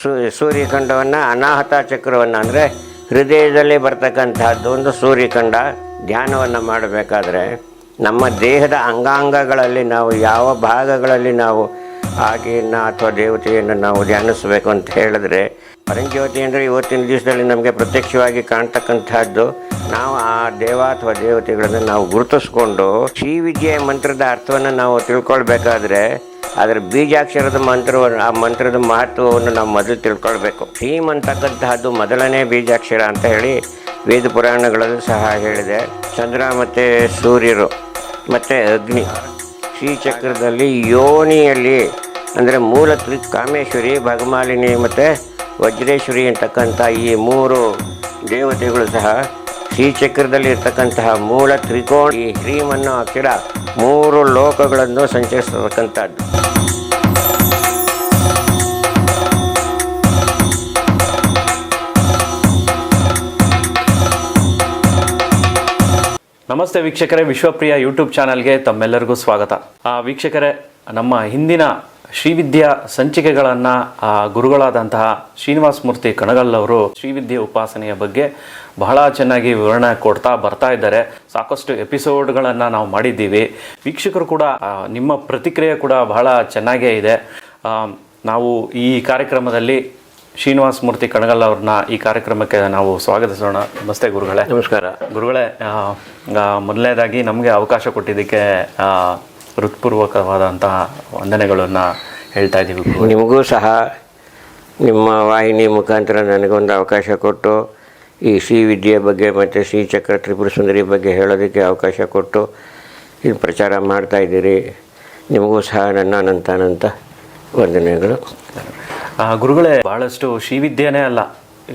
ಸೂ, ಸೂರ್ಯಖಂಡವನ್ನು ಅನಾಹತ ಚಕ್ರವನ್ನು ಅಂದರೆ ಹೃದಯದಲ್ಲಿ ಬರ್ತಕ್ಕಂಥದ್ದು ಒಂದು ಸೂರ್ಯಖಂಡ ಧ್ಯಾನವನ್ನು ಮಾಡಬೇಕಾದ್ರೆ ನಮ್ಮ ದೇಹದ ಅಂಗಾಂಗಗಳಲ್ಲಿ ನಾವು ಯಾವ ಭಾಗಗಳಲ್ಲಿ ನಾವು ಆಗಿನ ಅಥವಾ ದೇವತೆಯನ್ನು ನಾವು ಧ್ಯಾನಿಸಬೇಕು ಅಂತ ಹೇಳಿದ್ರೆ ಪರಂಜ್ಯೋತಿ ಅಂದರೆ ಇವತ್ತಿನ ದಿವಸದಲ್ಲಿ ನಮಗೆ ಪ್ರತ್ಯಕ್ಷವಾಗಿ ಕಾಣ್ತಕ್ಕಂಥದ್ದು ನಾವು ಆ ದೇವ ಅಥವಾ ದೇವತೆಗಳನ್ನು ನಾವು ಗುರುತಿಸ್ಕೊಂಡು ಶ್ರೀ ವಿದ್ಯೆಯ ಮಂತ್ರದ ಅರ್ಥವನ್ನು ನಾವು ತಿಳ್ಕೊಳ್ಬೇಕಾದ್ರೆ ಅದರ ಬೀಜಾಕ್ಷರದ ಮಂತ್ರವನ್ನು ಆ ಮಂತ್ರದ ಮಹತ್ವವನ್ನು ನಾವು ಮೊದಲು ತಿಳ್ಕೊಳ್ಬೇಕು. ಭೀಮ್ ಅಂತಕ್ಕಂತಹದ್ದು ಮೊದಲನೇ ಬೀಜಾಕ್ಷರ ಅಂತ ಹೇಳಿ ವೇದ ಪುರಾಣಗಳಲ್ಲಿ ಸಹ ಹೇಳಿದೆ. ಚಂದ್ರ ಮತ್ತು ಸೂರ್ಯರು ಮತ್ತು ಅಗ್ನಿ. ಶ್ರೀಚಕ್ರದಲ್ಲಿ ಯೋನಿಯಲ್ಲಿ ಅಂದರೆ ಮೂಲ ಕಾಮೇಶ್ವರಿ ಭಗಮಾಲಿನಿ ಮತ್ತು ವಜ್ರೇಶ್ವರಿ ಅಂತಕ್ಕಂಥ ಈ ಮೂರು ದೇವತೆಗಳು ಸಹ ಶ್ರೀಚಕ್ರದಲ್ಲಿ ಇರ್ತಕ್ಕಂತಹ ಮೂಲ ತ್ರಿಕೋಣ ಈ ಕ್ರೀಮ್ ಅನ್ನೋ ಅಕ್ಷರ ಮೂರು ಲೋಕಗಳನ್ನು ಸಂಚರಿಸತಕ್ಕಂಥದ್ದು. ನಮಸ್ತೆ ವೀಕ್ಷಕರೇ ವಿಶ್ವಪ್ರಿಯ ಯೂಟ್ಯೂಬ್ ಚಾನಲ್ಗೆ ತಮ್ಮೆಲ್ಲರಿಗೂ ಸ್ವಾಗತ. ಆ, ವೀಕ್ಷಕರೇ ನಮ್ಮ ಹಿಂದಿನ ಶ್ರೀವಿದ್ಯಾ ಸಂಚಿಕೆಗಳನ್ನು ಗುರುಗಳಾದಂತಹ ಶ್ರೀನಿವಾಸ ಮೂರ್ತಿ ಕಣಗಲ್ ಅವರು ಶ್ರೀವಿದ್ಯೆ ಉಪಾಸನೆಯ ಬಗ್ಗೆ ಬಹಳ ಚೆನ್ನಾಗಿ ವಿವರಣೆ ಕೊಡ್ತಾ ಬರ್ತಾ ಇದ್ದಾರೆ. ಸಾಕಷ್ಟು ಎಪಿಸೋಡ್ಗಳನ್ನು ನಾವು ಮಾಡಿದ್ದೀವಿ. ವೀಕ್ಷಕರು ಕೂಡ ನಿಮ್ಮ ಪ್ರತಿಕ್ರಿಯೆ ಕೂಡ ಬಹಳ ಚೆನ್ನಾಗೇ ಇದೆ. ನಾವು ಈ ಕಾರ್ಯಕ್ರಮದಲ್ಲಿ ಶ್ರೀನಿವಾಸ ಮೂರ್ತಿ ಕಣಗಲ್ ಅವ್ರನ್ನ ಈ ಕಾರ್ಯಕ್ರಮಕ್ಕೆ ನಾವು ಸ್ವಾಗತಿಸೋಣ. ನಮಸ್ತೆ ಗುರುಗಳೇ. ನಮಸ್ಕಾರ. ಗುರುಗಳೇ ಮೊದಲನೇದಾಗಿ ನಮಗೆ ಅವಕಾಶ ಕೊಟ್ಟಿದ್ದಕ್ಕೆ ಹೃತ್ಪೂರ್ವಕವಾದಂತಹ ವಂದನೆಗಳನ್ನು ಹೇಳ್ತಾ ಇದ್ದೀವಿ ಗುರು. ನಿಮಗೂ ಸಹ ನಿಮ್ಮ ವಾಹಿನಿ ಮುಖಾಂತರ ನನಗೊಂದು ಅವಕಾಶ ಕೊಟ್ಟು ಈ ಶ್ರೀ ವಿದ್ಯೆ ಬಗ್ಗೆ ಮತ್ತು ಶ್ರೀ ಚಕ್ರ ತ್ರಿಪುರ ಸುಂದರಿ ಬಗ್ಗೆ ಹೇಳೋದಕ್ಕೆ ಅವಕಾಶ ಕೊಟ್ಟು ಇದು ಪ್ರಚಾರ ಮಾಡ್ತಾಯಿದ್ದೀರಿ ನಿಮಗೂ ಸಹ ನನ್ನ ಅನಂತಾನಂತ ವಂದನೆಗಳು. ಗುರುಗಳೇ, ಬಹಳಷ್ಟು ಶ್ರೀವಿದ್ಯೆನೇ ಅಲ್ಲ,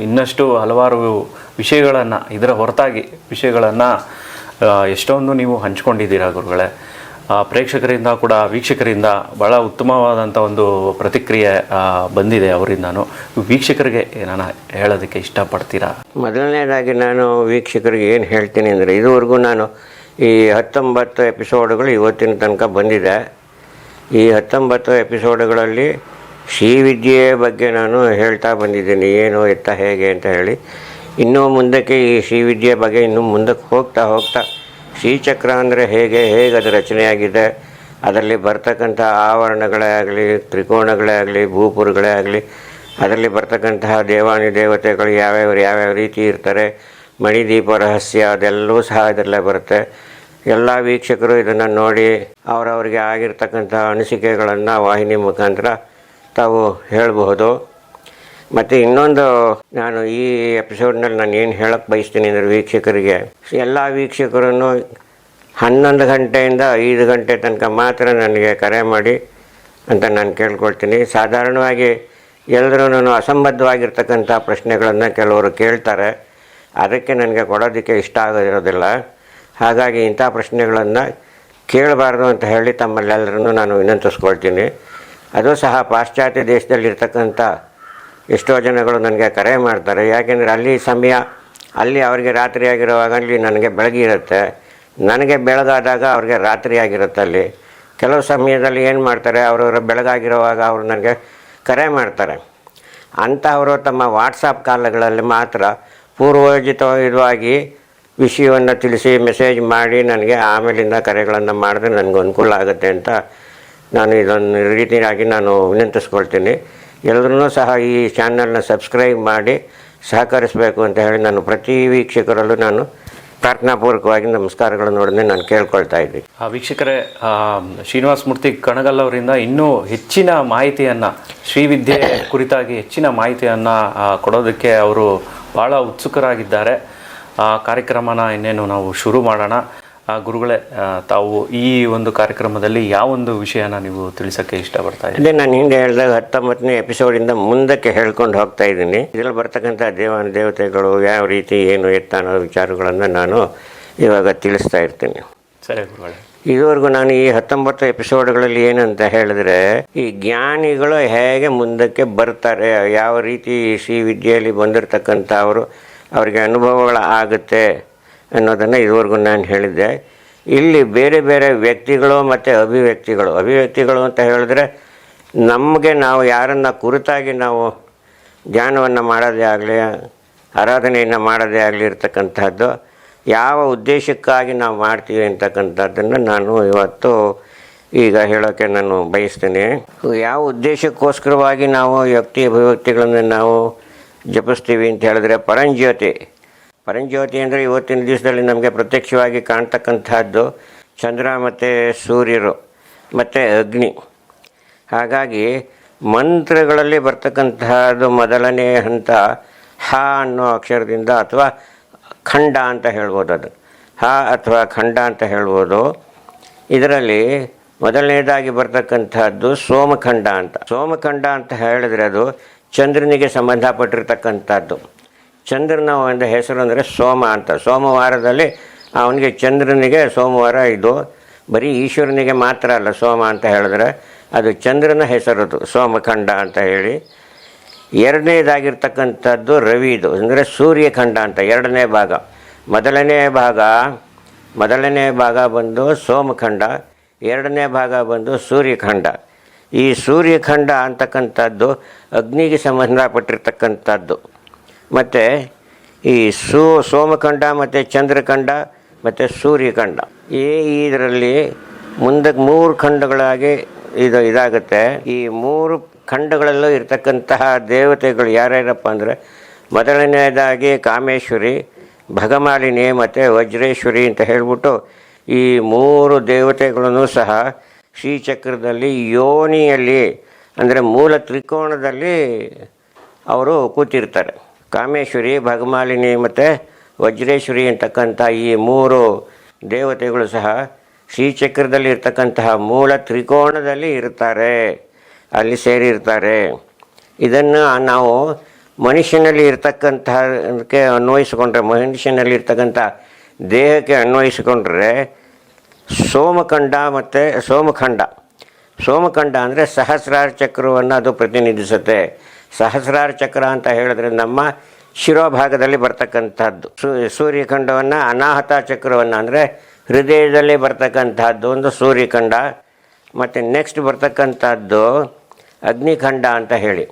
ಇನ್ನಷ್ಟು ಹಲವಾರು ವಿಷಯಗಳನ್ನು, ಇದರ ಹೊರತಾಗಿ ವಿಷಯಗಳನ್ನು ಎಷ್ಟೊಂದು ನೀವು ಹಂಚ್ಕೊಂಡಿದ್ದೀರಾ ಗುರುಗಳೇ. ಪ್ರೇಕ್ಷಕರಿಂದ ಕೂಡ, ವೀಕ್ಷಕರಿಂದ ಬಹಳ ಉತ್ತಮವಾದಂಥ ಒಂದು ಪ್ರತಿಕ್ರಿಯೆ ಬಂದಿದೆ ಅವರಿಂದನೂ. ವೀಕ್ಷಕರಿಗೆ ನಾನು ಹೇಳೋದಕ್ಕೆ ಇಷ್ಟಪಡ್ತೀರಾ? ಮೊದಲನೇದಾಗಿ ನಾನು ವೀಕ್ಷಕರಿಗೆ ಏನು ಹೇಳ್ತೀನಿ ಅಂದರೆ, ಇದುವರೆಗೂ ನಾನು ಈ ಹತ್ತೊಂಬತ್ತು ಎಪಿಸೋಡ್ಗಳು ಇವತ್ತಿನ ತನಕ ಬಂದಿದೆ. ಈ ಹತ್ತೊಂಬತ್ತು ಎಪಿಸೋಡ್ಗಳಲ್ಲಿ ಶ್ರೀವಿದ್ಯೆ ಬಗ್ಗೆ ನಾನು ಹೇಳ್ತಾ ಬಂದಿದ್ದೀನಿ. ಏನು, ಎತ್ತ ಹೇಗೆ ಅಂತ ಹೇಳಿ. ಇನ್ನೂ ಮುಂದಕ್ಕೆ ಈ ಶ್ರೀವಿದ್ಯೆ ಬಗ್ಗೆ ಇನ್ನೂ ಮುಂದಕ್ಕೆ ಹೋಗ್ತಾ ಹೋಗ್ತಾ ಶ್ರೀಚಕ್ರ ಅಂದರೆ ಹೇಗೆ ಹೇಗೆ ಅದು ರಚನೆಯಾಗಿದೆ, ಅದರಲ್ಲಿ ಬರ್ತಕ್ಕಂಥ ಆವರಣಗಳೇ ಆಗಲಿ ತ್ರಿಕೋಣಗಳೇ ಆಗಲಿ, ಭೂಪುರಗಳೇ ಆಗಲಿ, ಅದರಲ್ಲಿ ಬರ್ತಕ್ಕಂತಹ ದೇವಾನಿ ದೇವತೆಗಳು ಯಾವ್ಯಾವ ಯಾವ್ಯಾವ ರೀತಿ ಇರ್ತಾರೆ, ಮಣಿದೀಪ ರಹಸ್ಯ ಅದೆಲ್ಲವೂ ಸಹ ಇದರಲ್ಲೇ ಬರುತ್ತೆ. ಎಲ್ಲ ವೀಕ್ಷಕರು ಇದನ್ನು ನೋಡಿ ಅವರವರಿಗೆ ಆಗಿರ್ತಕ್ಕಂಥ ಅನಿಸಿಕೆಗಳನ್ನು ವಾಹಿನಿ ಮುಖಾಂತರ ತಾವು ಹೇಳಬಹುದು. ಮತ್ತು ಇನ್ನೊಂದು, ನಾನು ಈ ಎಪಿಸೋಡ್ನಲ್ಲಿ ನಾನು ಏನು ಹೇಳಕ್ಕೆ ಬಯಸ್ತೀನಿ ಅಂದರೆ ವೀಕ್ಷಕರಿಗೆ, ಎಲ್ಲ ವೀಕ್ಷಕರನ್ನು ಹನ್ನೊಂದು ಗಂಟೆಯಿಂದ ಐದು ಗಂಟೆ ತನಕ ಮಾತ್ರ ನನಗೆ ಕರೆ ಮಾಡಿ ಅಂತ ನಾನು ಕೇಳ್ಕೊಳ್ತೀನಿ. ಸಾಧಾರಣವಾಗಿ ಎಲ್ಲರೂ ಅಸಂಬದ್ಧವಾಗಿರ್ತಕ್ಕಂಥ ಪ್ರಶ್ನೆಗಳನ್ನು ಕೆಲವರು ಕೇಳ್ತಾರೆ. ಅದಕ್ಕೆ ನನಗೆ ಕೊಡೋದಕ್ಕೆ ಇಷ್ಟ ಆಗೋದಿರೋದಿಲ್ಲ. ಹಾಗಾಗಿ ಇಂಥ ಪ್ರಶ್ನೆಗಳನ್ನು ಕೇಳಬಾರ್ದು ಅಂತ ಹೇಳಿ ತಮ್ಮಲ್ಲೆಲ್ಲರನ್ನು ನಾನು ವಿನಂತಿಸ್ಕೊಳ್ತೀನಿ. ಅದು ಸಹ ಪಾಶ್ಚಾತ್ಯ ದೇಶದಲ್ಲಿರ್ತಕ್ಕಂಥ ಎಷ್ಟೋ ಜನಗಳು ನನಗೆ ಕರೆ ಮಾಡ್ತಾರೆ. ಯಾಕೆಂದರೆ ಅಲ್ಲಿ ಸಮಯ, ಅಲ್ಲಿ ಅವರಿಗೆ ರಾತ್ರಿ ಆಗಿರುವಾಗ ಅಲ್ಲಿ ನನಗೆ ಬೆಳಗಿರುತ್ತೆ ನನಗೆ ಬೆಳಗಾದಾಗ ಅವ್ರಿಗೆ ರಾತ್ರಿ ಆಗಿರುತ್ತೆ ಅಲ್ಲಿ. ಕೆಲವು ಸಮಯದಲ್ಲಿ ಏನು ಮಾಡ್ತಾರೆ ಅವರು ಬೆಳಗಾಗಿರುವಾಗ ಅವರು ನನಗೆ ಕರೆ ಮಾಡ್ತಾರೆ. ಅಂಥವರು ತಮ್ಮ ವಾಟ್ಸಪ್ ಕಾಲಗಳಲ್ಲಿ ಮಾತ್ರ ಪೂರ್ವೋಜಿತವಾಗಿ ವಿಷಯವನ್ನು ತಿಳಿಸಿ, ಮೆಸೇಜ್ ಮಾಡಿ ನನಗೆ ಆಮೇಲಿಂದ ಕರೆಗಳನ್ನು ಮಾಡಿದ್ರೆ ನನಗೆ ಅನುಕೂಲ ಆಗುತ್ತೆ ಅಂತ ನಾನು ಇದೊಂದು ರೀತಿಯಾಗಿ ನಾನು ವಿನಂತಿಸ್ಕೊಳ್ತೀನಿ. ಎಲ್ಲರೂ ಸಹ ಈ ಚಾನಲ್ನ ಸಬ್ಸ್ಕ್ರೈಬ್ ಮಾಡಿ ಸಹಕರಿಸಬೇಕು ಅಂತ ಹೇಳಿ ನಾನು ಪ್ರತಿ ವೀಕ್ಷಕರಲ್ಲೂ ನಾನು ಪ್ರಾರ್ಥನಾಪೂರ್ವಕವಾಗಿ ನಮಸ್ಕಾರಗಳನ್ನೊಡನೆ ನಾನು ಕೇಳ್ಕೊಳ್ತಾ ಇದ್ದೀನಿ ಆ, ವೀಕ್ಷಕರೇ ಶ್ರೀನಿವಾಸ ಮೂರ್ತಿ ಕಣಗಲ್ ಅವರಿಂದ ಇನ್ನೂ ಹೆಚ್ಚಿನ ಮಾಹಿತಿಯನ್ನು ಶ್ರೀವಿದ್ಯೆ ಕುರಿತಾಗಿ ಹೆಚ್ಚಿನ ಮಾಹಿತಿಯನ್ನು ಕೊಡೋದಕ್ಕೆ ಅವರು ಭಾಳ ಉತ್ಸುಕರಾಗಿದ್ದಾರೆ. ಆ, ಕಾರ್ಯಕ್ರಮನ ಇನ್ನೇನು ನಾವು ಶುರು ಮಾಡೋಣ. ಗುರುಗಳೇ ತಾವು ಈ ಒಂದು ಕಾರ್ಯಕ್ರಮದಲ್ಲಿ ಯಾವೊಂದು ವಿಷಯನ ನೀವು ತಿಳಿಸೋಕ್ಕೆ ಇಷ್ಟಪಡ್ತಾ ಇದ್ದೀನಿ ಅದೇ ನಾನು ಹಿಂದೆ ಹೇಳಿದಾಗ ಹತ್ತೊಂಬತ್ತನೇ ಎಪಿಸೋಡಿಂದ ಮುಂದಕ್ಕೆ ಹೇಳ್ಕೊಂಡು ಹೋಗ್ತಾ ಇದ್ದೀನಿ. ಇದರಲ್ಲಿ ಬರ್ತಕ್ಕಂಥ ದೇವನ ದೇವತೆಗಳು ಯಾವ ರೀತಿ ಏನು ಎತ್ತ ಅನ್ನೋ ವಿಚಾರಗಳನ್ನು ನಾನು ಇವಾಗ ತಿಳಿಸ್ತಾ ಇರ್ತೀನಿ. ಸರಿ ಗುರುಗಳೇ. ಇದುವರೆಗೂ ನಾನು ಈ ಹತ್ತೊಂಬತ್ತು ಎಪಿಸೋಡ್ಗಳಲ್ಲಿ ಏನಂತ ಹೇಳಿದ್ರೆ ಈ ಜ್ಞಾನಿಗಳು ಹೇಗೆ ಮುಂದಕ್ಕೆ ಬರ್ತಾರೆ ಯಾವ ರೀತಿ ಶ್ರೀ ವಿದ್ಯೆಯಲ್ಲಿ ಬಂದಿರತಕ್ಕಂಥ ಅವರು ಅವರಿಗೆ ಅನುಭವಗಳ ಆಗುತ್ತೆ ಅನ್ನೋದನ್ನು ಇದುವರೆಗೂ ನಾನು ಹೇಳಿದ್ದೆ. ಇಲ್ಲಿ ಬೇರೆ ಬೇರೆ ವ್ಯಕ್ತಿಗಳು ಮತ್ತು ಅಭಿವ್ಯಕ್ತಿಗಳು. ಅಭಿವ್ಯಕ್ತಿಗಳು ಅಂತ ಹೇಳಿದ್ರೆ ನಮಗೆ ನಾವು ಯಾರನ್ನು ಕುರಿತಾಗಿ ನಾವು ಧ್ಯಾನವನ್ನು ಮಾಡೋದೇ ಆಗಲಿ, ಆರಾಧನೆಯನ್ನು ಮಾಡೋದೇ ಆಗಲಿ ಇರ್ತಕ್ಕಂಥದ್ದು ಯಾವ ಉದ್ದೇಶಕ್ಕಾಗಿ ನಾವು ಮಾಡ್ತೀವಿ ಅಂತಕ್ಕಂಥದ್ದನ್ನು ನಾನು ಇವತ್ತು ಈಗ ಹೇಳೋಕ್ಕೆ ನಾನು ಬಯಸ್ತೀನಿ. ಯಾವ ಉದ್ದೇಶಕ್ಕೋಸ್ಕರವಾಗಿ ನಾವು ವ್ಯಕ್ತಿ ಅಭಿವ್ಯಕ್ತಿಗಳನ್ನು ನಾವು ಜಪಿಸ್ತೀವಿ ಅಂತ ಹೇಳಿದ್ರೆ ಪರಂಜ್ಯೋತಿ. ಪರಂಜ್ಯೋತಿ ಅಂದರೆ ಇವತ್ತಿನ ದಿವಸದಲ್ಲಿ ನಮಗೆ ಪ್ರತ್ಯಕ್ಷವಾಗಿ ಕಾಣ್ತಕ್ಕಂಥದ್ದು ಚಂದ್ರ ಮತ್ತು ಸೂರ್ಯರು, ಮತ್ತು ಅಗ್ನಿ. ಹಾಗಾಗಿ ಮಂತ್ರಗಳಲ್ಲಿ ಬರ್ತಕ್ಕಂತಹದ್ದು ಮೊದಲನೇ ಹಂತ ಹ ಅನ್ನೋ ಅಕ್ಷರದಿಂದ ಅಥವಾ ಖಂಡ ಅಂತ ಹೇಳ್ಬೋದು ಅದು. ಹ ಅಥವಾ ಖಂಡ ಅಂತ ಹೇಳ್ಬೋದು. ಇದರಲ್ಲಿ ಮೊದಲನೇದಾಗಿ ಬರ್ತಕ್ಕಂಥದ್ದು ಸೋಮಖಂಡ ಅಂತ. ಸೋಮಖಂಡ ಅಂತ ಹೇಳಿದ್ರೆ ಅದು ಚಂದ್ರನಿಗೆ ಸಂಬಂಧಪಟ್ಟಿರ್ತಕ್ಕಂಥದ್ದು. ಚಂದ್ರನ ಒಂದು ಹೆಸರು ಅಂದರೆ ಸೋಮ ಅಂತ. ಸೋಮವಾರದಲ್ಲಿ ಅವನಿಗೆ ಚಂದ್ರನಿಗೆ ಸೋಮವಾರ ಇದು. ಬರೀ ಈಶ್ವರನಿಗೆ ಮಾತ್ರ ಅಲ್ಲ ಸೋಮ ಅಂತ ಹೇಳಿದ್ರೆ ಅದು ಚಂದ್ರನ ಹೆಸರದು, ಸೋಮಖಂಡ ಅಂತ ಹೇಳಿ. ಎರಡನೇದಾಗಿರ್ತಕ್ಕಂಥದ್ದು ರವಿದು ಅಂದರೆ ಸೂರ್ಯಖಂಡ ಅಂತ, ಎರಡನೇ ಭಾಗ. ಮೊದಲನೇ ಭಾಗ ಮೊದಲನೇ ಭಾಗ ಬಂದು ಸೋಮಖಂಡ, ಎರಡನೇ ಭಾಗ ಬಂದು ಸೂರ್ಯಖಂಡ. ಈ ಸೂರ್ಯಖಂಡ ಅಂತಕ್ಕಂಥದ್ದು ಅಗ್ನಿಗೆ ಸಂಬಂಧಪಟ್ಟಿರ್ತಕ್ಕಂಥದ್ದು. ಮತ್ತು ಈ ಸೋ, ಸೋಮಖಂಡ ಮತ್ತು ಚಂದ್ರಖಂಡ ಮತ್ತು ಸೂರ್ಯಖಂಡ. ಈ, ಇದರಲ್ಲಿ ಮುಂದಕ್ಕೆ ಮೂರು ಖಂಡಗಳಾಗಿ ಇದು ಇದಾಗುತ್ತೆ. ಈ ಮೂರು ಖಂಡಗಳಲ್ಲೂ ಇರತಕ್ಕಂತಹ ದೇವತೆಗಳು ಯಾರ್ಯಾರಪ್ಪ ಅಂದರೆ ಮೊದಲನೆಯದಾಗಿ ಕಾಮೇಶ್ವರಿ, ಭಗಮಾಲಿನಿ ಮತ್ತು ವಜ್ರೇಶ್ವರಿ ಅಂತ ಹೇಳಿಬಿಟ್ಟು ಈ ಮೂರು ದೇವತೆಗಳನ್ನು ಸಹ ಶ್ರೀಚಕ್ರದಲ್ಲಿ ಯೋನಿಯಲ್ಲಿ ಅಂದರೆ ಮೂಲ ತ್ರಿಕೋಣದಲ್ಲಿ ಅವರು ಕೂತಿರ್ತಾರೆ. ಕಾಮೇಶ್ವರಿ, ಭಗಮಾಲಿನಿ ಮತ್ತು ವಜ್ರೇಶ್ವರಿ ಅಂತಕ್ಕಂಥ ಈ ಮೂರು ದೇವತೆಗಳು ಸಹ ಶ್ರೀಚಕ್ರದಲ್ಲಿ ಇರ್ತಕ್ಕಂತಹ ಮೂಲ ತ್ರಿಕೋಣದಲ್ಲಿ ಇರ್ತಾರೆ ಅಲ್ಲಿ ಸೇರಿರ್ತಾರೆ ಇದನ್ನು ನಾವು ಮನುಷ್ಯನಲ್ಲಿ ಇರ್ತಕ್ಕಂತಹಕ್ಕೆ ಅನ್ವಯಿಸಿಕೊಂಡ್ರೆ, ಮನುಷ್ಯನಲ್ಲಿ ಇರ್ತಕ್ಕಂಥ ದೇಹಕ್ಕೆ ಅನ್ವಯಿಸಿಕೊಂಡ್ರೆ, ಸೋಮಖಂಡ ಮತ್ತು ಸೋಮಖಂಡ. ಸೋಮಖಂಡ ಅಂದರೆ ಸಹಸ್ರಾರ ಚಕ್ರವನ್ನು ಅದು ಪ್ರತಿನಿಧಿಸುತ್ತೆ. ಸಹಸ್ರಾರ ಚಕ್ರ ಅಂತ ಹೇಳಿದ್ರೆ ನಮ್ಮ ಶಿರೋಭಾಗದಲ್ಲಿ ಬರ್ತಕ್ಕಂಥದ್ದು. ಸೂರ್ಯಖಂಡವನ್ನು ಅನಾಹತ ಚಕ್ರವನ್ನು ಅಂದರೆ ಹೃದಯದಲ್ಲಿ ಬರ್ತಕ್ಕಂಥದ್ದು ಒಂದು ಸೂರ್ಯಖಂಡ. ಮತ್ತು ನೆಕ್ಸ್ಟ್ ಬರ್ತಕ್ಕಂಥದ್ದು ಅಗ್ನಿಖಂಡ ಅಂತ ಹೇಳಿ.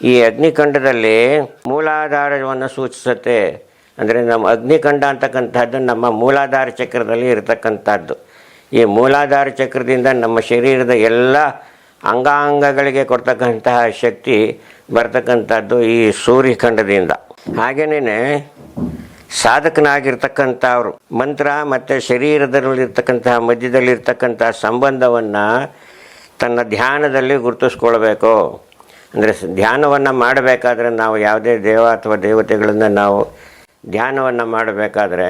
ಈ ಅಗ್ನಿಖಂಡದಲ್ಲಿ ಮೂಲಾಧಾರವನ್ನು ಸೂಚಿಸುತ್ತೆ. ಅಂದರೆ ನಮ್ಮ ಅಗ್ನಿಖಂಡ ಅಂತಕ್ಕಂಥದ್ದು ನಮ್ಮ ಮೂಲಾಧಾರ ಚಕ್ರದಲ್ಲಿ ಇರತಕ್ಕಂಥದ್ದು. ಈ ಮೂಲಾಧಾರ ಚಕ್ರದಿಂದ ನಮ್ಮ ಶರೀರದ ಎಲ್ಲ ಅಂಗಾಂಗಗಳಿಗೆ ಕೊಡ್ತಕ್ಕಂತಹ ಶಕ್ತಿ ಬರ್ತಕ್ಕಂಥದ್ದು ಈ ಸೂರ್ಯಖಂಡದಿಂದ. ಹಾಗೇನೇ ಸಾಧಕನಾಗಿರ್ತಕ್ಕಂಥವ್ರು ಮಂತ್ರ ಮತ್ತು ಶರೀರದಲ್ಲಿರ್ತಕ್ಕಂತಹ ಮಧ್ಯದಲ್ಲಿರ್ತಕ್ಕಂಥ ಸಂಬಂಧವನ್ನು ತನ್ನ ಧ್ಯಾನದಲ್ಲಿ ಗುರುತಿಸ್ಕೊಳ್ಬೇಕು. ಅಂದರೆ ಧ್ಯಾನವನ್ನು ಮಾಡಬೇಕಾದ್ರೆ ನಾವು ಯಾವುದೇ ದೇವ ಅಥವಾ ದೇವತೆಗಳನ್ನು ನಾವು ಧ್ಯಾನವನ್ನು ಮಾಡಬೇಕಾದ್ರೆ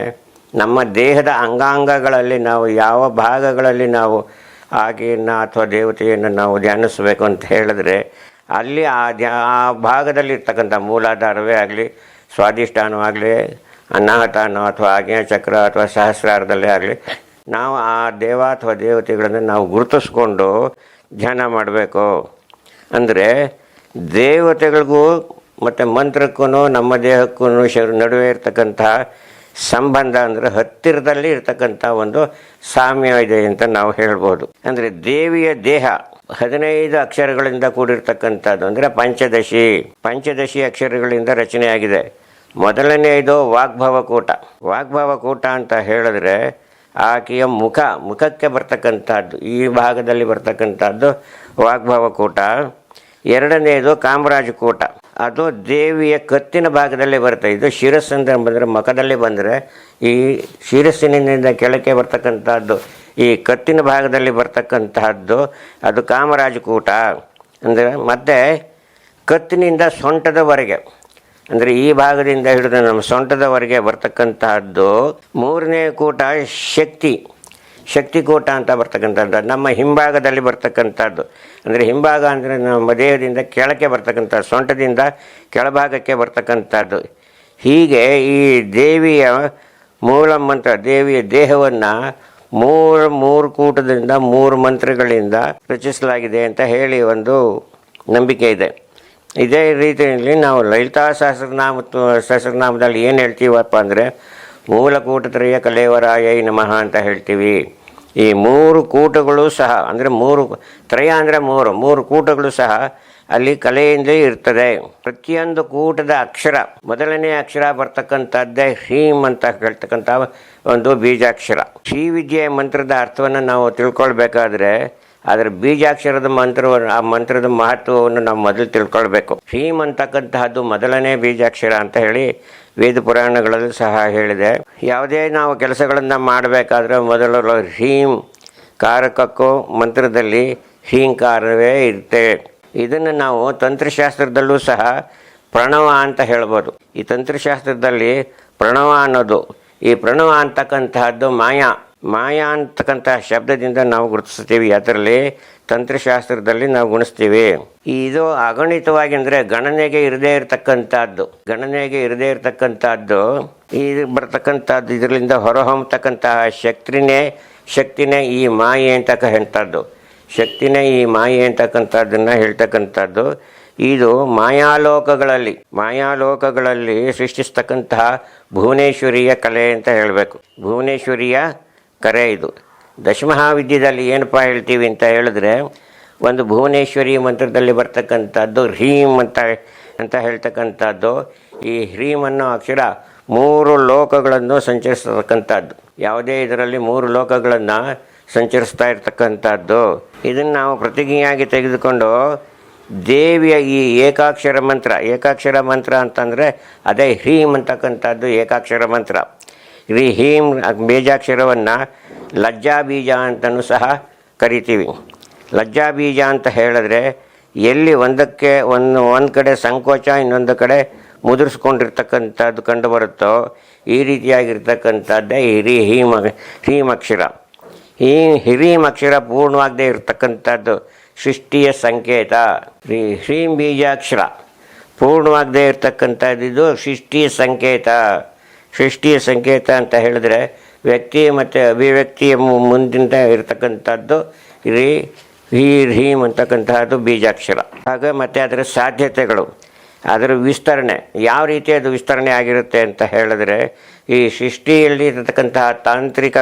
ನಮ್ಮ ದೇಹದ ಅಂಗಾಂಗಗಳಲ್ಲಿ ನಾವು ಯಾವ ಭಾಗಗಳಲ್ಲಿ ನಾವು ಆಗಿಯನ್ನು ಅಥವಾ ದೇವತೆಯನ್ನು ನಾವು ಧ್ಯಾನಿಸಬೇಕು ಅಂತ ಹೇಳಿದ್ರೆ ಅಲ್ಲಿ ಆ ಜ ಆ ಭಾಗದಲ್ಲಿರ್ತಕ್ಕಂಥ ಮೂಲಾಧಾರವೇ ಆಗಲಿ ಸ್ವಾಧಿಷ್ಠಾನವಾಗಲಿ ಅನಾಹತಾನೋ ಅಥವಾ ಆಜ್ಞಾ ಚಕ್ರ ಅಥವಾ ಸಹಸ್ರಾರದಲ್ಲೇ ಆಗಲಿ, ನಾವು ಆ ದೇವ ಅಥವಾ ದೇವತೆಗಳನ್ನು ನಾವು ಗುರುತಿಸ್ಕೊಂಡು ಧ್ಯಾನ ಮಾಡಬೇಕು. ಅಂದರೆ ದೇವತೆಗಳಿಗೂ ಮತ್ತು ಮಂತ್ರಕ್ಕೂ ನಮ್ಮ ದೇಹಕ್ಕೂ ಶರ ನಡುವೆ ಇರತಕ್ಕಂಥ ಸಂಬಂಧ ಅಂದರೆ ಹತ್ತಿರದಲ್ಲಿ ಇರತಕ್ಕಂಥ ಒಂದು ಸಾಮ್ಯ ಇದೆ ಅಂತ ನಾವು ಹೇಳ್ಬೋದು. ಅಂದರೆ ದೇವಿಯ ದೇಹ. ಹದಿನೈದು ಅಕ್ಷರಗಳಿಂದ ಕೂಡಿರ್ತಕ್ಕಂಥದ್ದು ಅಂದರೆ ಪಂಚದಶಿ. ಪಂಚದಶಿ ಅಕ್ಷರಗಳಿಂದ ರಚನೆಯಾಗಿದೆ. ಮೊದಲನೆಯದು ವಾಗ್ಭವಕೂಟ. ವಾಗ್ಭವಕೂಟ ಅಂತ ಹೇಳಿದ್ರೆ ಆಕೆಯ ಮುಖ, ಮುಖಕ್ಕೆ ಬರ್ತಕ್ಕಂಥದ್ದು, ಈ ಭಾಗದಲ್ಲಿ ಬರ್ತಕ್ಕಂಥದ್ದು ವಾಗ್ಭವಕೂಟ. ಎರಡನೆಯದು ಕಾಮರಾಜಕೂಟ. ಅದು ದೇವಿಯ ಕತ್ತಿನ ಭಾಗದಲ್ಲಿ ಬರುತ್ತೆ. ಇದು ಶಿರಸ್ಸಂದ ಬಂದರೆ ಮುಖದಲ್ಲಿ ಬಂದರೆ ಈ ಶಿರಸ್ಸಿನಿಂದ ಕೆಳಕ್ಕೆ ಬರ್ತಕ್ಕಂಥದ್ದು ಈ ಕತ್ತಿನ ಭಾಗದಲ್ಲಿ ಬರ್ತಕ್ಕಂತಹದ್ದು, ಅದು ಕಾಮರಾಜಕೂಟ. ಅಂದರೆ ಮತ್ತು ಕತ್ತಿನಿಂದ ಸೊಂಟದವರೆಗೆ, ಅಂದರೆ ಈ ಭಾಗದಿಂದ ಹಿಡಿದು ನಮ್ಮ ಸೊಂಟದವರೆಗೆ ಬರ್ತಕ್ಕಂತಹದ್ದು ಮೂರನೇ ಕೂಟ ಶಕ್ತಿ. ಶಕ್ತಿಕೂಟ ಅಂತ ಬರ್ತಕ್ಕಂಥದ್ದು, ನಮ್ಮ ಹಿಂಭಾಗದಲ್ಲಿ ಬರ್ತಕ್ಕಂಥದ್ದು. ಅಂದರೆ ಹಿಂಭಾಗ ಅಂದರೆ ನಮ್ಮ ದೇಹದಿಂದ ಕೆಳಕ್ಕೆ ಬರ್ತಕ್ಕಂಥ ಸೊಂಟದಿಂದ ಕೆಳಭಾಗಕ್ಕೆ ಬರ್ತಕ್ಕಂಥದ್ದು. ಹೀಗೆ ಈ ದೇವಿಯ ಮೂಲ ಮಂತ್ರ ದೇವಿಯ ದೇಹವನ್ನು ಮೂರು ಮೂರು ಕೂಟದಿಂದ ಮೂರು ಮಂತ್ರಿಗಳಿಂದ ರಚಿಸಲಾಗಿದೆ ಅಂತ ಹೇಳಿ ಒಂದು ನಂಬಿಕೆ ಇದೆ. ಇದೇ ರೀತಿಯಲ್ಲಿ ನಾವು ಲಲಿತಾ ಸಹಸ್ರನಾಮ, ಸಹಸ್ರನಾಮದಲ್ಲಿ ಏನು ಹೇಳ್ತೀವಪ್ಪ ಅಂದರೆ ಮೂಲಕೂಟತ್ರಯ ಕಲೇವರಾಯ ನಮಃ ಅಂತ ಹೇಳ್ತೀವಿ. ಈ ಮೂರು ಕೂಟಗಳು ಸಹ, ಅಂದರೆ ಮೂರು ತ್ರಯ ಅಂದರೆ ಮೂರು ಮೂರು ಕೂಟಗಳು ಸಹ ಅಲ್ಲಿ ಕಲೆಯಿಂದಲೇ ಇರ್ತದೆ. ಪ್ರತಿಯೊಂದು ಕೂಟದ ಅಕ್ಷರ, ಮೊದಲನೇ ಅಕ್ಷರ ಬರ್ತಕ್ಕಂಥದ್ದೇ ಹೀಮ್ ಅಂತ ಹೇಳ್ತಕ್ಕಂಥ ಒಂದು ಬೀಜಾಕ್ಷರ. ಶ್ರೀವಿದ್ಯೆ ಮಂತ್ರದ ಅರ್ಥವನ್ನು ನಾವು ತಿಳ್ಕೊಳ್ಬೇಕಾದ್ರೆ ಅದರ ಬೀಜಾಕ್ಷರದ ಮಂತ್ರವನ್ನು ಆ ಮಂತ್ರದ ಮಹತ್ವವನ್ನು ನಾವು ಮೊದಲು ತಿಳ್ಕೊಳ್ಬೇಕು. ಶ್ರೀಮ್ ಅಂತಕ್ಕಂತಹದ್ದು ಮೊದಲನೇ ಬೀಜಾಕ್ಷರ ಅಂತ ಹೇಳಿ ವೇದ ಪುರಾಣಗಳಲ್ಲಿ ಸಹ ಹೇಳಿದೆ. ಯಾವುದೇ ನಾವು ಕೆಲಸಗಳನ್ನು ಮಾಡಬೇಕಾದ್ರೆ ಮೊದಲು ಹ್ರೀಂ ಕಾರಕಕ್ಕೂ ಮಂತ್ರದಲ್ಲಿ ಹೀಂಕಾರವೇ ಇರುತ್ತೆ ಇದನ್ನು ನಾವು ತಂತ್ರಶಾಸ್ತ್ರದಲ್ಲೂ ಸಹ ಪ್ರಣವ ಅಂತ ಹೇಳ್ಬೋದು. ಈ ತಂತ್ರಶಾಸ್ತ್ರದಲ್ಲಿ ಪ್ರಣವ ಅನ್ನೋದು ಈ ಪ್ರಣವ ಅಂತಕ್ಕಂತಹದ್ದು ಮಾಯಾ. ಮಾಯಾ ಅಂತಕ್ಕಂತಹ ಶಬ್ದದಿಂದ ನಾವು ಗುರುತಿಸ್ತೀವಿ ಅದರಲ್ಲಿ ತಂತ್ರಶಾಸ್ತ್ರದಲ್ಲಿ ನಾವು ಗುಣಿಸ್ತೀವಿ. ಇದು ಅಗಣಿತವಾಗಿ ಅಂದರೆ ಗಣನೆಗೆ ಇರದೇ ಇರತಕ್ಕಂಥದ್ದು ಗಣನೆಗೆ ಇರದೇ ಇರತಕ್ಕಂಥದ್ದು ಇದು ಬರ್ತಕ್ಕಂಥದ್ದು ಇದರಿಂದ ಹೊರಹೊಮ್ಮತಕ್ಕಂತಹ ಶಕ್ತಿನೇ ಶಕ್ತಿನೇ ಈ ಮಾಯೆ ಹೇಳ್ತದ್ದು. ಶಕ್ತಿನೇ ಈ ಮಾಯೆ ಅಂತಕ್ಕಂಥದ್ದನ್ನು ಹೇಳ್ತಕ್ಕಂಥದ್ದು ಇದು ಮಾಯಾಲೋಕಗಳಲ್ಲಿ ಮಾಯಾಲೋಕಗಳಲ್ಲಿ ಸೃಷ್ಟಿಸ್ತಕ್ಕಂತಹ ಭುವನೇಶ್ವರಿಯ ಕಲೆ ಅಂತ ಹೇಳಬೇಕು. ಭುವನೇಶ್ವರಿಯ ಕರೆ ಇದು. ದಶಮಹಾವಿದ್ಯದಲ್ಲಿ ಏನಪ್ಪ ಹೇಳ್ತೀವಿ ಅಂತ ಹೇಳಿದ್ರೆ, ಒಂದು ಭುವನೇಶ್ವರಿ ಮಂತ್ರದಲ್ಲಿ ಬರ್ತಕ್ಕಂಥದ್ದು ಹ್ರೀಂ ಅಂತ ಅಂತ ಹೇಳ್ತಕ್ಕಂಥದ್ದು. ಈ ಹ್ರೀಂ ಅನ್ನೋ ಅಕ್ಷರ ಮೂರು ಲೋಕಗಳನ್ನು ಸಂಚರಿಸತಕ್ಕಂಥದ್ದು. ಯಾವುದೇ ಇದರಲ್ಲಿ ಮೂರು ಲೋಕಗಳನ್ನು ಸಂಚರಿಸ್ತಾ ಇರ್ತಕ್ಕಂಥದ್ದು. ಇದನ್ನು ನಾವು ಪ್ರತಿಜ್ಞೆಯಾಗಿ ತೆಗೆದುಕೊಂಡು ದೇವಿಯ ಈ ಏಕಾಕ್ಷರ ಮಂತ್ರ ಏಕಾಕ್ಷರ ಮಂತ್ರ ಅಂತಂದರೆ ಅದೇ ಹ್ರೀಂ ಅಂತಕ್ಕಂಥದ್ದು ಏಕಾಕ್ಷರ ಮಂತ್ರ. ಈ ಹೀಂ ಬೀಜಾಕ್ಷರವನ್ನು ಲಜ್ಜಾ ಬೀಜ ಅಂತಲೂ ಸಹ ಕರಿತೀವಿ. ಲಜ್ಜಾ ಬೀಜ ಅಂತ ಹೇಳಿದ್ರೆ ಎಲ್ಲಿ ಒಂದಕ್ಕೆ ಒಂದು ಒಂದು ಕಡೆ ಸಂಕೋಚ, ಇನ್ನೊಂದು ಕಡೆ ಮುದುರಿಸ್ಕೊಂಡಿರ್ತಕ್ಕಂಥದ್ದು ಕಂಡು ಬರುತ್ತೋ ಈ ರೀತಿಯಾಗಿರ್ತಕ್ಕಂಥದ್ದೇ ಹಿರಿ ಹೀಮ, ಹೀಮಕ್ಷರ. ಈ ಹಿರಿಮಕ್ಷರ ಪೂರ್ಣವಾಗದೇ ಇರತಕ್ಕಂಥದ್ದು ಸೃಷ್ಟಿಯ ಸಂಕೇತ. ಶ್ರೀ ಹ್ರೀಂ ಬೀಜಾಕ್ಷರ. ಪೂರ್ಣವಾಗದೇ ಇರತಕ್ಕಂಥದ್ದು ಇದು ಸೃಷ್ಟಿಯ ಸಂಕೇತ. ಸೃಷ್ಟಿಯ ಸಂಕೇತ ಅಂತ ಹೇಳಿದ್ರೆ ವ್ಯಕ್ತಿ ಮತ್ತು ಅಭಿವ್ಯಕ್ತಿಯ ಮುಂದಿನ ಇರತಕ್ಕಂಥದ್ದು ರೀ ಹೀ ಹ್ರೀಂ ಅಂತಕ್ಕಂತಹದ್ದು ಬೀಜಾಕ್ಷರ. ಹಾಗೆ ಮತ್ತು ಅದರ ಸಾಧ್ಯತೆಗಳು. ಅದರ ವಿಸ್ತರಣೆ, ಯಾವ ರೀತಿ ಅದು ವಿಸ್ತರಣೆ ಆಗಿರುತ್ತೆ ಅಂತ ಹೇಳಿದ್ರೆ, ಈ ಸೃಷ್ಟಿಯಲ್ಲಿ ಇರತಕ್ಕಂತಹ ತಾಂತ್ರಿಕ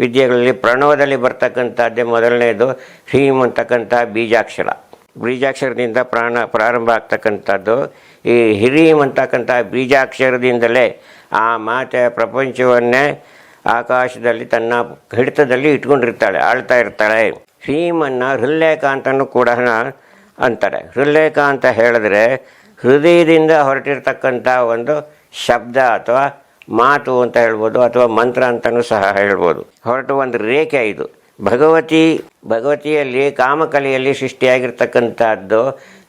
ವಿದ್ಯೆಗಳಲ್ಲಿ ಪ್ರಣವದಲ್ಲಿ ಬರ್ತಕ್ಕಂಥದ್ದೇ ಮೊದಲನೇದು ಹೀಮ್ ಅಂತಕ್ಕಂತಹ ಬೀಜಾಕ್ಷರ. ಬೀಜಾಕ್ಷರದಿಂದ ಪ್ರಾಣ ಪ್ರಾರಂಭ ಆಗ್ತಕ್ಕಂಥದ್ದು. ಈ ಹಿರೀಮ್ ಅಂತಕ್ಕಂಥ ಬೀಜಾಕ್ಷರದಿಂದಲೇ ಆ ಮಾತೆ ಪ್ರಪಂಚವನ್ನೇ ಆಕಾಶದಲ್ಲಿ ತನ್ನ ಹಿಡಿತದಲ್ಲಿ ಇಟ್ಕೊಂಡಿರ್ತಾಳೆ, ಆಳ್ತಾ ಇರ್ತಾಳೆ. ಹೀಮನ್ನು ಹೃಲ್ಲೇಖ ಅಂತಲೂ ಕೂಡ ಅಂತಾರೆ. ಹೃಲ್ಲೇಖ ಅಂತ ಹೇಳಿದ್ರೆ ಹೃದಯದಿಂದ ಹೊರಟಿರ್ತಕ್ಕಂಥ ಒಂದು ಶಬ್ದ ಅಥವಾ ಮಾತು ಅಂತ ಹೇಳ್ಬೋದು, ಅಥವಾ ಮಂತ್ರ ಅಂತಲೂ ಸಹ ಹೇಳ್ಬೋದು. ಹೊರಟು ಒಂದು ರೇಖೆ ಇದು. ಭಗವತಿ, ಭಗವತಿಯಲ್ಲಿ, ಕಾಮಕಲೆಯಲ್ಲಿ ಸೃಷ್ಟಿಯಾಗಿರ್ತಕ್ಕಂಥದ್ದು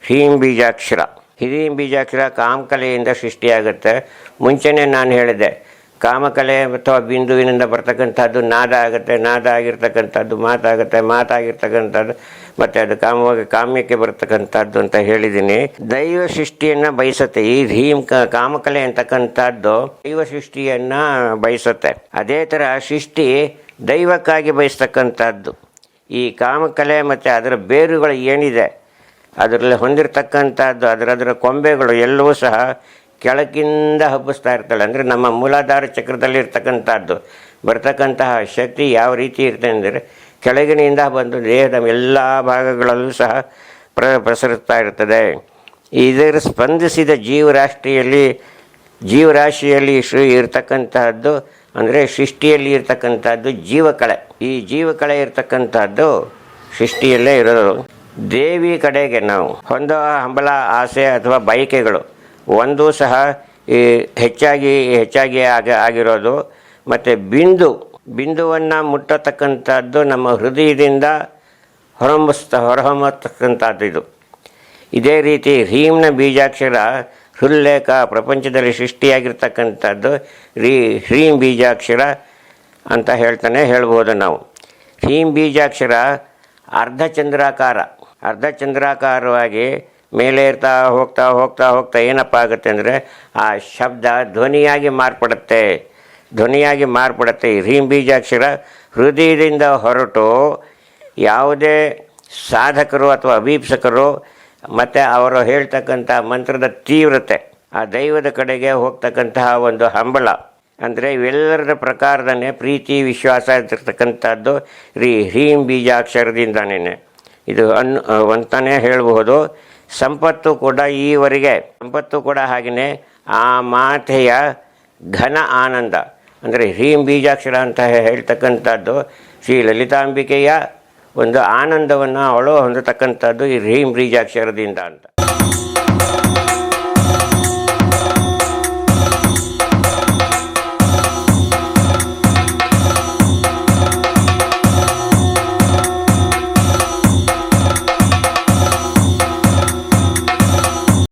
ಹೀಂ ಬೀಜಾಕ್ಷರ ಹಿರಿಯಂ ಬೀಜಾಕ್ಷರ ಕಾಮಕಲೆಯಿಂದ ಸೃಷ್ಟಿಯಾಗುತ್ತೆ. ಮುಂಚೆನೇ ನಾನು ಹೇಳಿದೆ ಕಾಮಕಲೆ ಅಥವಾ ಬಿಂದುವಿನಿಂದ ಬರ್ತಕ್ಕಂಥದ್ದು ನಾದ ಆಗುತ್ತೆ ನಾದ ಆಗಿರ್ತಕ್ಕಂಥದ್ದು ಮಾತಾಗುತ್ತೆ, ಮಾತಾಗಿರ್ತಕ್ಕಂಥದ್ದು, ಮತ್ತು ಅದು ಕಾಮವಾಗಿ ಕಾಮ್ಯಕ್ಕೆ ಬರ್ತಕ್ಕಂಥದ್ದು ಅಂತ ಹೇಳಿದ್ದೀನಿ. ದೈವ ಸೃಷ್ಟಿಯನ್ನು ಬಯಸುತ್ತೆ. ಈ ಧೀಮ್ ಕಾಮಕಲೆ ಅಂತಕ್ಕಂಥದ್ದು ದೈವ ಸೃಷ್ಟಿಯನ್ನು ಬಯಸುತ್ತೆ. ಅದೇ ಥರ ಸೃಷ್ಟಿ ದೈವಕ್ಕಾಗಿ ಬಯಸ್ತಕ್ಕಂಥದ್ದು. ಈ ಕಾಮಕಲೆ ಮತ್ತು ಅದರ ಬೇರುಗಳು ಏನಿದೆ, ಅದರಲ್ಲಿ ಹೊಂದಿರತಕ್ಕಂಥದ್ದು ಅದರ ಕೊಂಬೆಗಳು ಎಲ್ಲವೂ ಸಹ ಕೆಳಗಿಂದ ಹಬ್ಬಿಸ್ತಾ ಇರ್ತಾಳೆ. ಅಂದರೆ ನಮ್ಮ ಮೂಲಾಧಾರ ಚಕ್ರದಲ್ಲಿ ಇರ್ತಕ್ಕಂಥದ್ದು. ಬರ್ತಕ್ಕಂತಹ ಶಕ್ತಿ ಯಾವ ರೀತಿ ಇರ್ತದೆ ಅಂದರೆ ಕೆಳಗಿನಿಂದ ಬಂದು ದೇಹದ ಎಲ್ಲ ಭಾಗಗಳಲ್ಲೂ ಸಹ ಪ್ರ, ಪ್ರಸರಿಸ್ತಾ ಇರ್ತದೆ. ಇದರ ಸ್ಪಂದಿಸಿದ ಜೀವರಾಷ್ಟ್ರಿಯಲ್ಲಿ, ಜೀವರಾಶಿಯಲ್ಲಿ ಶ್ರೀ ಇರ್ತಕ್ಕಂತಹದ್ದು, ಅಂದರೆ ಸೃಷ್ಟಿಯಲ್ಲಿ ಇರ್ತಕ್ಕಂಥದ್ದು ಜೀವಕಳೆ. ಈ ಜೀವಕಳೆ ಇರ್ತಕ್ಕಂಥದ್ದು ಸೃಷ್ಟಿಯಲ್ಲೇ ಇರೋದು. ದೇವಿ ಕಡೆಗೆ ನಾವು. ಹೊಂದೋ ಹಂಬಲ, ಆಸೆ ಅಥವಾ ಬಯಕೆಗಳು. ಒಂದು ಸಹ ಈ ಹೆಚ್ಚಾಗಿ ಹೆಚ್ಚಾಗಿ ಆಗ, ಆಗಿರೋದು. ಮತ್ತು ಬಿಂದು, ಬಿಂದುವನ್ನು ಮುಟ್ಟತಕ್ಕಂಥದ್ದು ನಮ್ಮ ಹೃದಯದಿಂದ ಹೊರಹೊಮ್ಮಿಸ್ತಾ, ಹೊರಹೊಮ್ಮತಕ್ಕಂಥದ್ದು ಇದು. ಇದೇ ರೀತಿ ಹೀಮ್ನ ಬೀಜಾಕ್ಷರ ಹೃಲ್ಲೇಖ ಪ್ರಪಂಚದಲ್ಲಿ ಸೃಷ್ಟಿಯಾಗಿರ್ತಕ್ಕಂಥದ್ದು ರೀ ಹ್ರೀಂ ಬೀಜಾಕ್ಷರ ಅಂತ ಹೇಳ್ತಾನೆ, ಹೇಳ್ಬೋದು ನಾವು. ಹ್ರೀಂ ಬೀಜಾಕ್ಷರ ಅರ್ಧಚಂದ್ರಾಕಾರ, ಅರ್ಧಚಂದ್ರಾಕಾರವಾಗಿ ಮೇಲೆ ಇರ್ತಾ ಹೋಗ್ತಾ ಹೋಗ್ತಾ ಹೋಗ್ತಾ ಏನಪ್ಪ ಆಗುತ್ತೆ ಅಂದರೆ ಆ ಶಬ್ದ ಧ್ವನಿಯಾಗಿ ಮಾರ್ಪಡುತ್ತೆ. ಧ್ವನಿಯಾಗಿ ಮಾರ್ಪಡುತ್ತೆ. ಈ ಹ್ರೀಂ ಬೀಜಾಕ್ಷರ ಹೃದಯದಿಂದ ಹೊರಟು ಯಾವುದೇ ಸಾಧಕರು ಅಥವಾ ಅಭೀಪ್ಸಕರು ಮತ್ತು ಅವರು ಹೇಳ್ತಕ್ಕಂಥ ಮಂತ್ರದ ತೀವ್ರತೆ, ಆ ದೈವದ ಕಡೆಗೆ ಹೋಗ್ತಕ್ಕಂತಹ ಒಂದು ಹಂಬಳ ಅಂದರೆ ಇವೆಲ್ಲರದ ಪ್ರಕಾರದನೇ ಪ್ರೀತಿ, ವಿಶ್ವಾಸ ಇರ್ತಕ್ಕಂಥದ್ದು ರೀ ಹ್ರೀಂ ಬೀಜಾಕ್ಷರದಿಂದನೇ ಇದು ಅನ್ ಅಂತಲೇ ಹೇಳಬಹುದು. ಸಂಪತ್ತು ಕೂಡ ಈವರೆಗೆ, ಸಂಪತ್ತು ಕೂಡ ಹಾಗೆಯೇ ಆ ಮಾತೆಯ ಘನ ಆನಂದ. ಅಂದರೆ ಹ್ರೀಂ ಬೀಜಾಕ್ಷರ ಅಂತ ಹೇಳ್ತಕ್ಕಂಥದ್ದು ಶ್ರೀ ಲಲಿತಾಂಬಿಕೆಯ ಒಂದು ಆನಂದವನ್ನು ಅವಳು ಹೊಂದತಕ್ಕಂಥದ್ದು ಈ ಹ್ರೀಂ ಬೀಜಾಕ್ಷರದಿಂದ ಅಂತ.